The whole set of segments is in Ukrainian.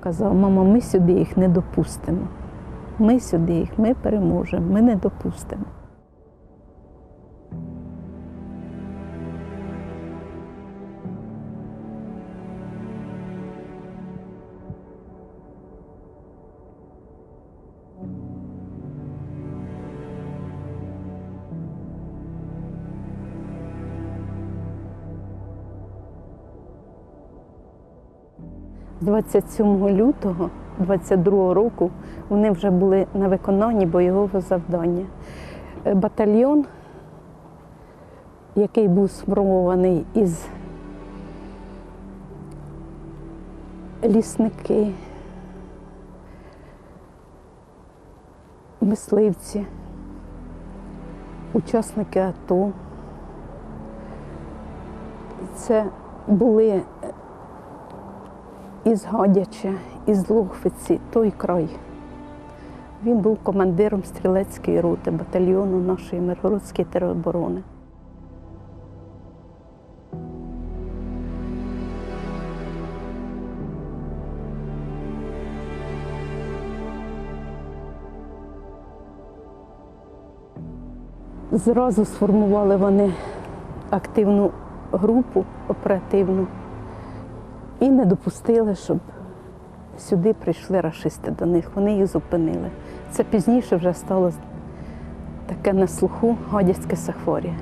Казав, мама, ми сюди їх не допустимо. Ми сюди їх, ми переможемо, ми не допустимо. 27 лютого 22 року вони вже були на виконанні бойового завдання. Е, Батальйон, який був сформований із лісники, мисливці, учасники АТО. Це були із Гадяча, із Лохвиці, той край. Він був командиром стрілецької роти батальйону нашої Миргородської тероборони. Зразу сформували вони активну групу оперативну і не допустили, щоб сюди прийшли рашисти до них. Вони їх зупинили. Це пізніше вже стало таке на слуху гадяцьке сахворія.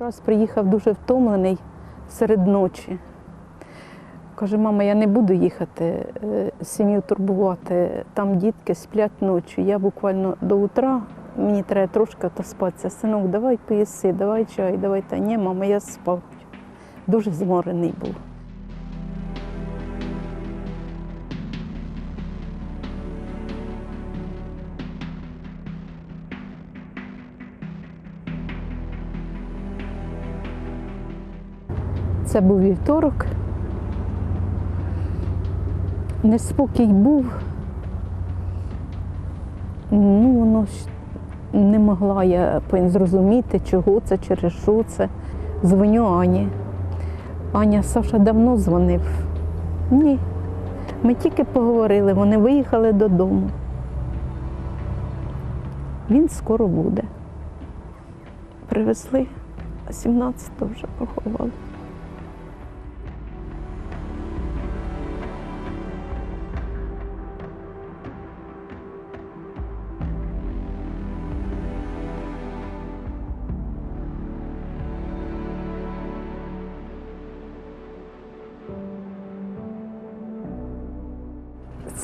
Раз приїхав дуже втомлений серед ночі. Каже, мама, я не буду їхати, е, сім'ю турбувати. Там дітки сплять ночі. Я буквально до утра, мені треба трошки отоспатися. Синок, давай поїси, давай чай, давай та ні, мама, я спав. Дуже зморений був. Це був вівторок. Неспокій був. Ну, воно ж не могла я зрозуміти, чого це, через що це. Дзвоню Ані. Аня, Саша давно дзвонив. Ні. Ми тільки поговорили, вони виїхали додому. Він скоро буде. Привезли, а 17-го вже поховали.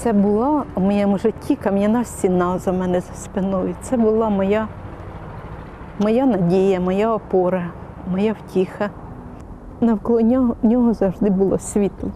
Це була в моєму житті кам'яна стіна за мене за спиною. Це була моя, моя надія, моя опора, моя втіха. Навколо нього, завжди було світло.